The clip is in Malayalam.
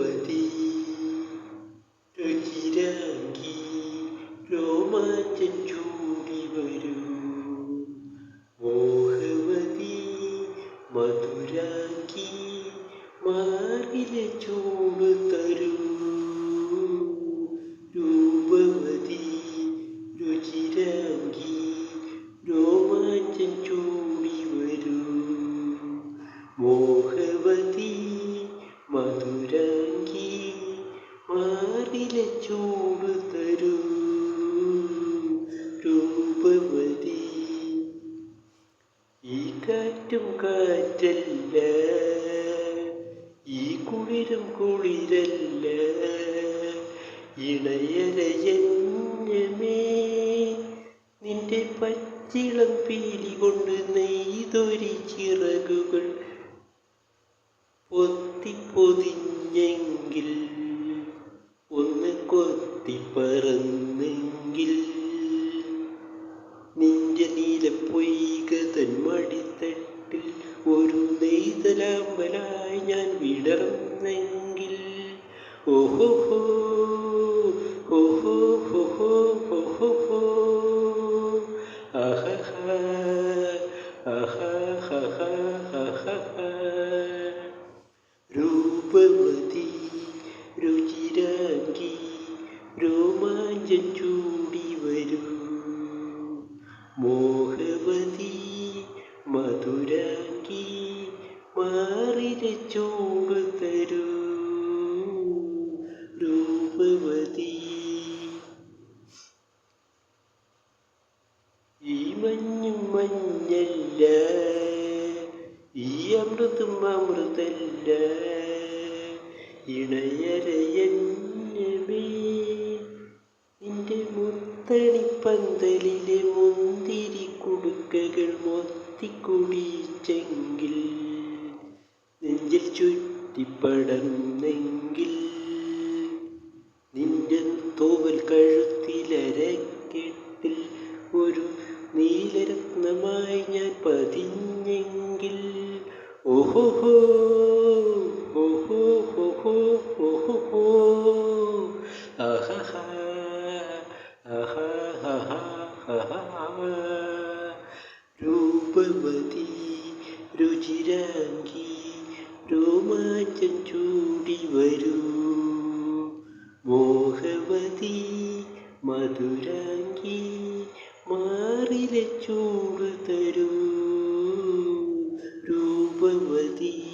രൂപവതി രുചിരാങ്കി രോമാഞ്ചം ചൂടി വരൂ. മോഹവതി മധുരാക്കി മാറിലെ ചൂട് തരൂ. രൂപവതി രുചിരാങ്കി രോമാഞ്ചം ചൂടി വരൂ. മോഹവതി തരൂ. രൂപവതി. ഈ കാറ്റും കാറ്റല്ല. ഈ കുളിരും കുളിരല്ല. ഇണയരയഞ്ഞമേ നിന്റെ പച്ചിളം പീലി കൊണ്ട് നെയ്തൊരി ചിറകുകൾ പൊത്തി പൊതിഞ്ഞെങ്കിൽ ഒന്ന് കൊത്തി പറന്നെങ്കിൽ നിന്റെ നീല പൊയ്ക തൻ മടിത്തട്ടിൽ ഒരു നെയ്തലാമ്പലായി ഞാൻ വിടർന്നെങ്കിൽ. ഓഹോഹോ ഓഹോ ഹോ ഹോ ഹോ ആഹാ ആഹാ രൂപവതി രുചിരാങ്കി മധുരാങ്കി മാറിലെ ചൂട് തരൂ. രൂപവതി. ഈ മഞ്ഞും മഞ്ഞല്ല ഈ അമൃതും അമൃതല്ല. ഇണയരയന്നമേ നിന്റെ മുത്തണിപ്പന്തലിലെ മുന്തിരി കുടുക്കകൾ മൊത്തിക്കുടിച്ചെങ്കിൽ നെഞ്ചിൽ ചുറ്റിപ്പടർന്നെങ്കിൽ നിന്റെ തോവൽ കഴുത്തിലരക്കെട്ടിൽ ഒരു നീലരത്നമായി ഞാൻ പതിഞ്ഞെങ്കിൽ ഓഹോഹോ ഓഹോ ഹോ ഓഹോ ആഹാ രൂപവതി രുചിരാങ്കി രോമാഞ്ചം ചൂടി വരൂ. മോഹവതി മധുരാങ്കി മാറിലെ ചൂട് തരൂ. രൂപവതി